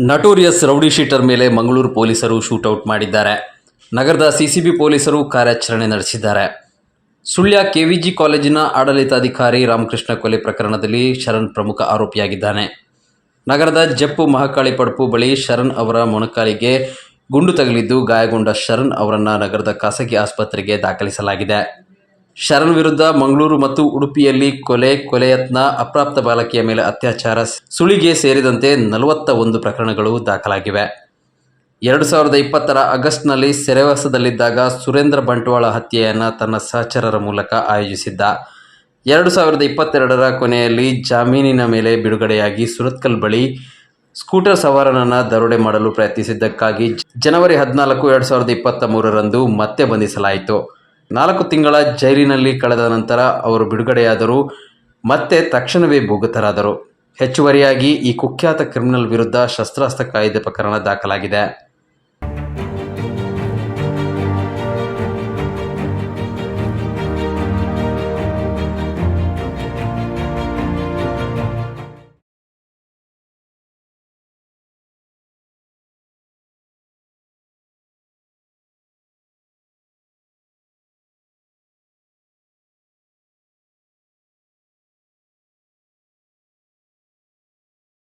Notorious rowdy sheeter ಮೇಲೆ ಮಂಗಳೂರು ಪೊಲೀಸರು shootout ಮಾಡಿದ್ದಾರೆ. ನಗರದ ಸಿಸಿಬಿ ಪೊಲೀಸರು ಕಾರ್ಯಾಚರಣೆ ನಡೆಸಿದ್ದಾರೆ. ಸುಳ್ಯ ಕೆವಿಜಿ ಕಾಲೇಜಿನ ಆಡಳಿತಾಧಿಕಾರಿ ರಾಮಕೃಷ್ಣ ಕೊಲೆ ಪ್ರಕರಣದಲ್ಲಿ ಶರಣ್ ಪ್ರಮುಖ ಆರೋಪಿಯಾಗಿದ್ದಾನೆ. ನಗರದ ಜಪ್ಪು ಮಹಾಕಾಳಿ ಪಡಪು ಬಳಿ ಶರಣ್ ಅವರ ಮೊಣಕಾಲಿಗೆ ಗುಂಡು ತಗಲಿದ್ದು ಗಾಯಗೊಂಡ ಶರಣ್ ಅವರನ್ನು ನಗರದ ಖಾಸಗಿ ಆಸ್ಪತ್ರೆಗೆ ದಾಖಲಿಸಲಾಗಿದೆ. ಶರಣ್ ವಿರುದ್ಧ ಮಂಗಳೂರು ಮತ್ತು ಉಡುಪಿಯಲ್ಲಿ ಕೊಲೆ, ಕೊಲೆಯತ್ನ, ಅಪ್ರಾಪ್ತ ಬಾಲಕಿಯ ಮೇಲೆ ಅತ್ಯಾಚಾರ, ಸುಳಿಗೆ ಸೇರಿದಂತೆ ನಲವತ್ತ ಒಂದು ಪ್ರಕರಣಗಳು ದಾಖಲಾಗಿವೆ. ಎರಡು ಸಾವಿರದ ಇಪ್ಪತ್ತರ ಆಗಸ್ಟ್ನಲ್ಲಿ ಸೆರೆವಾಸದಲ್ಲಿದ್ದಾಗ ಸುರೇಂದ್ರ ಬಂಟ್ವಾಳ ಹತ್ಯೆಯನ್ನು ತನ್ನ ಸಹಚರರ ಮೂಲಕ ಆಯೋಜಿಸಿದ್ದ. ಎರಡು ಸಾವಿರದ ಇಪ್ಪತ್ತೆರಡರ ಕೊನೆಯಲ್ಲಿ ಜಾಮೀನಿನ ಮೇಲೆ ಬಿಡುಗಡೆಯಾಗಿ ಸುರತ್ಕಲ್ ಬಳಿ ಸ್ಕೂಟರ್ ಸವಾರನನ್ನು ದರೋಡೆ ಮಾಡಲು ಪ್ರಯತ್ನಿಸಿದ್ದಕ್ಕಾಗಿ ಜನವರಿ ಹದಿನಾಲ್ಕು, ಎರಡು ಸಾವಿರದ ಇಪ್ಪತ್ತ ಮೂರರಂದು ಮತ್ತೆ ಬಂಧಿಸಲಾಯಿತು. ನಾಲ್ಕು ತಿಂಗಳ ಜೈಲಿನಲ್ಲಿ ಕಳೆದ ನಂತರ ಅವರು ಬಿಡುಗಡೆಯಾದರು, ಮತ್ತೆ ತಕ್ಷಣವೇ ಭೂಗತರಾದರು. ಹೆಚ್ಚುವರಿಯಾಗಿ ಈ ಕುಖ್ಯಾತ ಕ್ರಿಮಿನಲ್ ವಿರುದ್ಧ ಶಸ್ತ್ರಾಸ್ತ್ರ ಕಾಯ್ದೆ ಪ್ರಕರಣ ದಾಖಲಾಗಿದೆ.